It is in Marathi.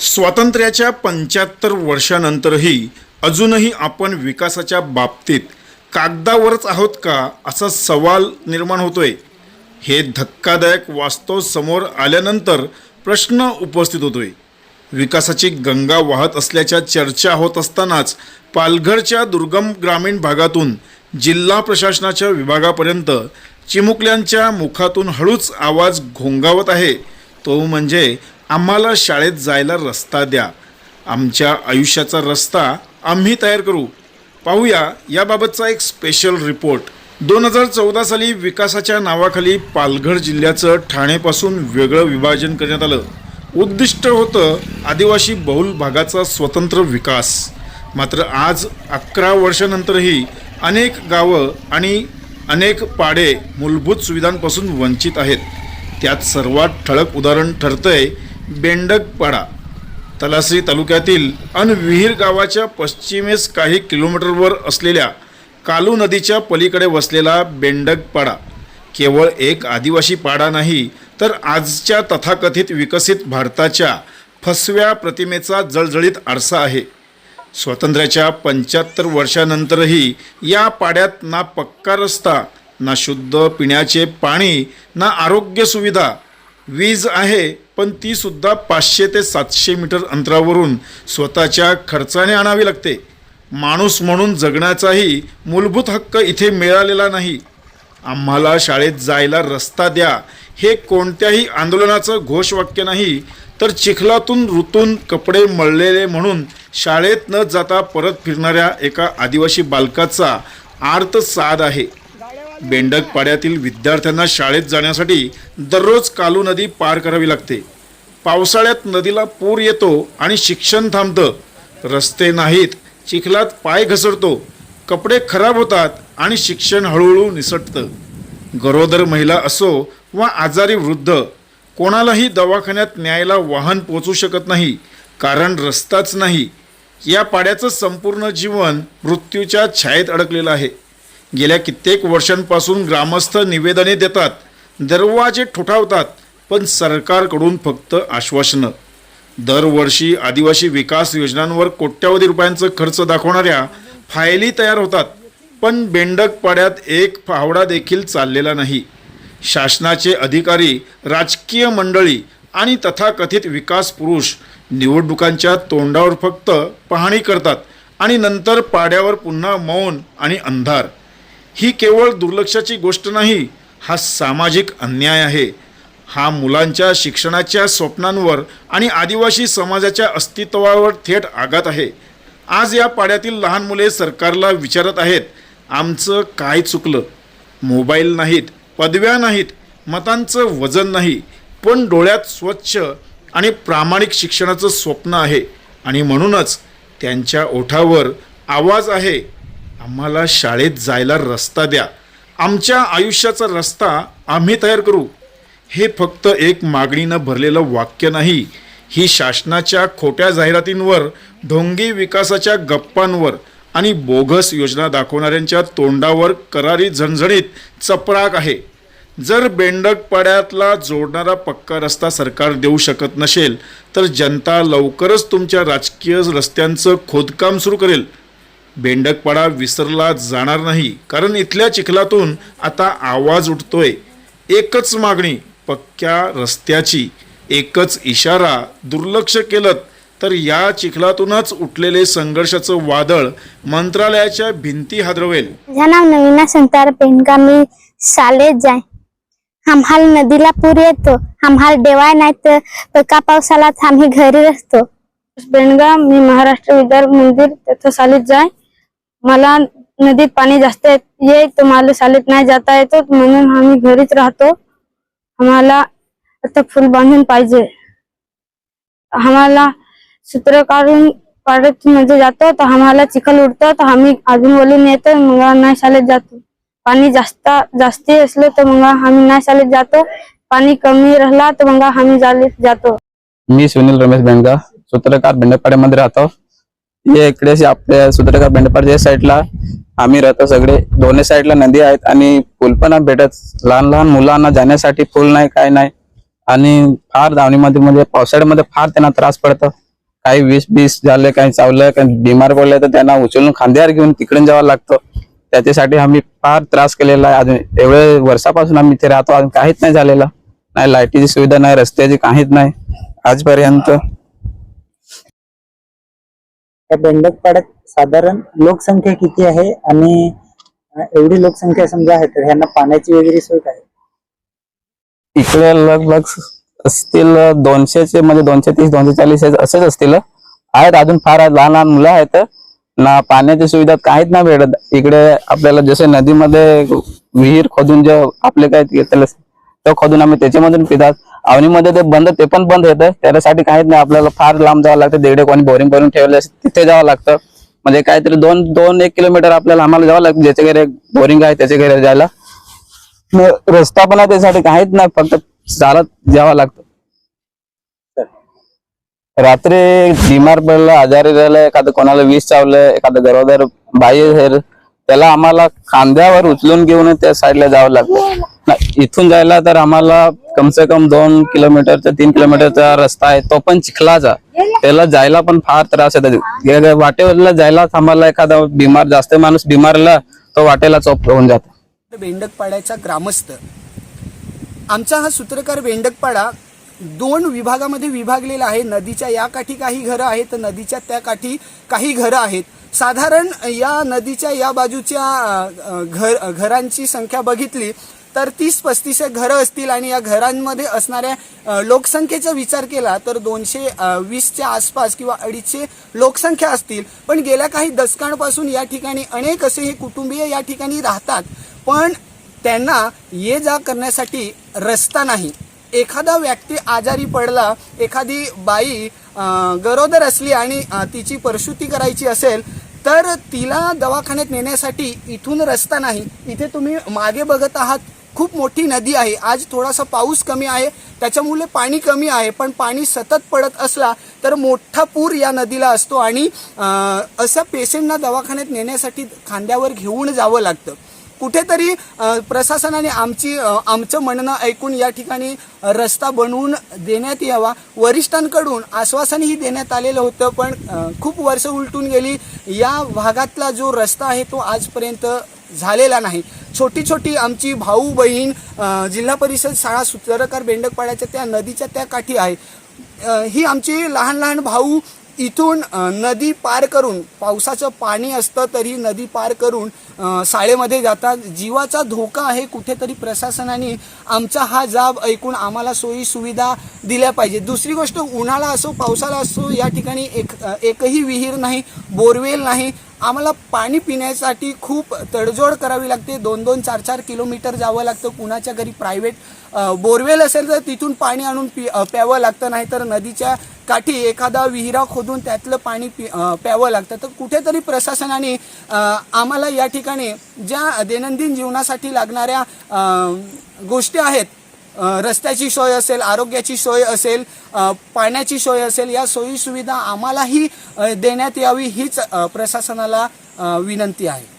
स्वातंत्र्याच्या पंच्याहत्तर वर्षानंतरही अजूनही आपण विकासाच्या बाबतीत कागदावरच आहोत का असा सवाल निर्माण होतोय. हे धक्कादायक वास्तव समोर आल्यानंतर प्रश्न उपस्थित होतोय. विकासाची गंगा वाहत असल्याच्या चर्चा होत असतानाच पालघरच्या दुर्गम ग्रामीण भागातून जिल्हा प्रशासनाच्या विभागापर्यंत चिमुकल्यांच्या मुखातून हळूच आवाज घोंगावत आहे. तो म्हणजे आम्हाला शाळेत जायला रस्ता द्या. आमच्या आयुष्याचा रस्ता आम्ही तयार करू. पाहूया याबाबतचा एक स्पेशल रिपोर्ट दोन हजार चौदा साली विकासाच्या नावाखाली पालघर जिल्ह्याचं ठाणेपासून वेगळं विभाजन करण्यात आलं. उद्दिष्ट होतं आदिवासी बहुल भागाचा स्वतंत्र विकास. मात्र आज अकरा वर्षानंतरही अनेक गावं आणि अनेक पाडे मूलभूत सुविधांपासून वंचित आहेत. त्यात सर्वात ठळक उदाहरण ठरतंय बेंडकपाडा तलासरी तालुक्यातील अनविहीर गावाच्या पश्चिमेस काही किलोमीटरवर असलेल्या कालू नदीच्या पलीकडे वसलेला बेंडकपाडा केवळ एक आदिवासी पाडा नाही तर आजच्या तथाकथित विकसित भारताच्या फसव्या प्रतिमेचा जळजळीत आरसा आहे. स्वातंत्र्याच्या पंच्याहत्तर वर्षानंतरही या पाड्यात ना पक्का रस्ता ना शुद्ध पिण्याचे पाणी ना आरोग्य सुविधा वीज आहे पण ती सुद्धा पाचशे ते सातशे मीटर अंतरावरून स्वतःच्या खर्चाने आणावी लागते. माणूस म्हणून जगण्याचाही मूलभूत हक्क इथे मिळालेला नाही. आम्हाला शाळेत जायला रस्ता द्या हे कोणत्याही आंदोलनाचं घोषवाक्य नाही तर चिखलातून ऋतून कपडे मळलेले म्हणून शाळेत न जाता परत फिरणाऱ्या एका आदिवासी बालकाचा आर्त साध आहे. बेंडक पाड्यातील विद्यार्थ्यांना शाळेत जाण्यासाठी दररोज कालू नदी पार करावी लागते. पावसाळ्यात नदीला पूर येतो आणि शिक्षण थांबतं. रस्ते नाहीत चिखलात पाय घसरतो कपडे खराब होतात आणि शिक्षण हळूहळू निसटतं. गरोदर महिला असो वा आजारी वृद्ध कोणालाही दवाखान्यात न्यायला वाहन पोचू शकत नाही कारण रस्ताच नाही. या पाड्याचं संपूर्ण जीवन मृत्यूच्या छायेत अडकलेलं आहे. गेल्या कित्येक वर्षांपासून ग्रामस्थ निवेदने देतात दरवाजे ठोठावतात पण सरकारकडून फक्त आश्वासनं. दरवर्षी आदिवासी विकास योजनांवर कोट्यावधी रुपयांचं खर्च दाखवणाऱ्या फायली तयार होतात पण बेंडक पाड्यात एक फावडा देखील चाललेला नाही. शासनाचे अधिकारी राजकीय मंडळी आणि तथाकथित विकास पुरुष निवडणुकांच्या तोंडावर फक्त पाहणी करतात आणि नंतर पाड्यावर पुन्हा मौन आणि अंधार. ही केवळ दुर्लक्षाची गोष्ट नाही हा सामाजिक अन्याय आहे. हा मुलांच्या शिक्षणाच्या स्वप्नांवर आणि आदिवासी समाजाच्या अस्तित्वावर थेट आघात आहे. आज या पाड्यातील लहान मुले सरकारला विचारत आहेत आमचं काय चुकलं? मोबाईल नाहीत पदव्या नाहीत मतांचं वजन नाही पण डोळ्यात स्वच्छ आणि प्रामाणिक शिक्षणाचं स्वप्न आहे आणि म्हणूनच त्यांच्या ओठावर आवाज आहे. आम्हाला शाळेत जायला रस्ता द्या. आमच्या आयुष्याचा रस्ता आम्ही तयार करू. हे फक्त एक मागणीनं भरलेलं वाक्य नाही. ही शासनाच्या खोट्या जाहिरातींवर ढोंगी विकासाच्या गप्पांवर आणि बोगस योजना दाखवणाऱ्यांच्या तोंडावर करारी झणझणीत चपराक आहे. जर बेंडक पाड्यातला जोडणारा पक्का रस्ता सरकार देऊ शकत नसेल तर जनता लवकरच तुमच्या राजकीय रस्त्यांचं खोदकाम सुरू करेल. बेंडकपाडा विसरला जाणार नाही. कारण इथल्या चिखलातून आता आवाज उठतोय. एकच मागणी पक्क्या रस्त्याची. एकच इशारा दुर्लक्ष केलं तर या चिखलातूनच उठलेले संघर्षाचं वादळ मंत्रालयाच्या भिंती हादरवेल. माझं नाव नवीना संतार पेंडका मी शाळेत जाय. आम्हाला नदीला पूर येतो. आम्हाला देवाय नाही तर एका पावसालाच आम्ही घरी असतो पेंडगा मी महाराष्ट्र विद्यार्थी मंदिर तिथं शाळेत जाय. मला नदीत पाणी जास्त येत- तर मला शाळेत नाही जाता येतो म्हणून आम्ही घरीच राहतो. आम्हाला आता फुल बांधून पाहिजे. आम्हाला सूत्र काढून पाडत म्हणजे जातो तर आम्हाला चिखल उडतो तर आम्ही अजून वळून येतो मग नाही शाळेत जातो. पाणी जास्त जास्ती असलं तर मग आम्ही नाही शाळेत जातो. पाणी कमी राहिला तर मग आम्ही जातो. मी सुनील रमेश बेंगा सूत्रकार बेंडपाड्यामध्ये राहतो. हे इकडे आपल्या सूत्रकार बेंडपाडच्या साईडला आम्ही राहतो सगळे. दोन्ही साईडला नदी आहेत आणि पूल पण भेटत. लहान लहान मुलांना जाण्यासाठी पूल नाही काय नाही. आणि फार धावणीमध्ये म्हणजे पावसाळ्यामध्ये फार त्यांना त्रास पडतो. काही वीस बीस झाले काही चावलं काही बिमार पडले तर त्यांना उचलून खांद्यावर घेऊन तिकडून जावं लागतं. त्याच्यासाठी आम्ही फार त्रास केलेला आहे. अजून एवढे वर्षापासून आम्ही इथे राहतो. अजून काहीच नाही झालेलं. नाही लाईटीची सुविधा नाही रस्त्याची काहीच नाही. आजपर्यंत या बेंडकपाड्यात साधारण लोकसंख्या किती आहे? आणि एवढी लोकसंख्या समजा आहे तर ह्यांना पाण्याची वगैरे सोय काय? आहे? इकडे लगभग असतील दोनशेचे म्हणजे दोनशे तीस दोनशे चाळीस असेच असतील. आहेत अजून फार आहेत लहान लहान मुलं आहेत. ना पाण्याची सुविधा काहीच नाही भेटत. इकडे आपल्याला जसे नदीमध्ये विहीर खोदून जे आपले काय त्याला तो खोदून आम्ही त्याच्यामधून पितात. अवनीमध्ये ते बंद ते पण बंद येतं त्याच्यासाठी काहीच नाही आपल्याला फार लांब जावं लागतं. तिकडे कोणी बोरिंग करून ठेवले तिथे जावं लागतं. म्हणजे काहीतरी दोन दोन एक किलोमीटर आपल्याला आम्हाला जावं लागतं ज्याच्या घरी बोरिंग आहे त्याच्या घरी जायला. रस्ता पण आहे त्यासाठी काहीच नाही फक्त चालत जावं लागतं. रात्री बिमार पडलं आजारी राहिलं एखादं कोणाला वीज चावलं एखादं गरोदर बाई त्याला आम्हाला खांद्यावर उचलून घेऊन त्या साईडला जावं लागतं. इथून जायला तर आम्हाला कम से कम दोन किलोमीटरचा तीन किलोमीटरचा रस्ता आहे तो पण चिखलाचा त्याला जायला पण फार त्रास येतात वाटेवरला जायला आम्हाला एखादा बिमार जास्त माणूस बिमारला तो वाटेला चोप होऊन जातो. बेंडकपाड्याचा ग्रामस्थ. आमचा हा सूत्रकार बेंडकपाडा दोन विभागामध्ये विभागलेला आहे. नदीच्या या काठी काही घरं आहेत तर नदीच्या त्या काठी काही घरं आहेत. साधारण या नदीच्या या बाजूच्या घर घरांची संख्या बघितली तर तीस पस्तीस घरं असतील आणि या घरांमध्ये असणाऱ्या लोकसंख्येचा विचार केला तर दोनशे वीसच्या आसपास किंवा अडीचशे लोकसंख्या असतील. पण गेल्या काही दशकांपासून या ठिकाणी अनेक असे हे कुटुंबीय या ठिकाणी राहतात. पण त्यांना ये जा करण्यासाठी रस्ता नाही. एखादा व्यक्ती आजारी पडला एखादी बाई गरोदर असली आणि तिची प्रसूती करायची असेल तर तिला दवाखान्यात नेण्यासाठी इथून रस्ता नाही. इथे तुम्ही मागे बघत आहात खूप मोठी नदी आहे. आज थोडासा पाऊस कमी आहे त्याच्यामुळे पाणी कमी आहे पण पाणी सतत पडत असला तर मोठा पूर या नदीला असतो आणि अशा पेशंटना दवाखान्यात नेण्यासाठी खांद्यावर घेऊन जावं लागतं. कुठेतरी प्रशासनाने आमची आमचं म्हणणं ऐकून या ठिकाणी रस्ता बनवून देण्यात यावा. वरिष्ठांकडून आश्वासनही देण्यात आलेलं होतं पण खूप वर्ष उलटून गेली. या भागातला जो रस्ता आहे तो आजपर्यंत झालेला नाही. छोटी छोटी आमची भाऊ बहीण जिल्हा परिषद शाळा सुत्रकार बेंडकपाड्याच्या त्या नदीच्या त्या काठी आहे. ही आमची लहान लहान भाऊ इथून नदी पार करून पावसाचं पाणी असतं तरी नदी पार करून शाळेमध्ये जातात. जीवाचा धोका आहे कुठेतरी प्रशासनाने आमचा हा जाब ऐकून आम्हाला सोयी सुविधा दिल्या पाहिजे दुसरी गोष्ट उन्हाळा असो पावसाळा असो या ठिकाणी एक एकही विहीर नाही बोरवेल नाही. आम्हाला पाणी पिण्यासाठी खूप तडजोड करावी लागते. दोन दोन चार चार किलोमीटर जावं लागतं. कुणाच्या घरी प्रायव्हेट बोरवेल असेल तर तिथून पाणी आणून पि प्यावं लागतं. नाहीतर नदीच्या काठी एखादा विहिरा खोदून त्यातलं पाणी पि प्यावं लागतं. तर कुठेतरी प्रशासनाने आम्हाला या ठिकाणी ज्या दैनंदिन जीवनासाठी लागणाऱ्या गोष्टी आहेत रस्त्याची सोय असेल आरोग्याची सोय असेल पाण्याची सोय असेल या सोयी सुविधा आम्हालाही देण्यात यावी हीच प्रशासनाला विनंती आहे.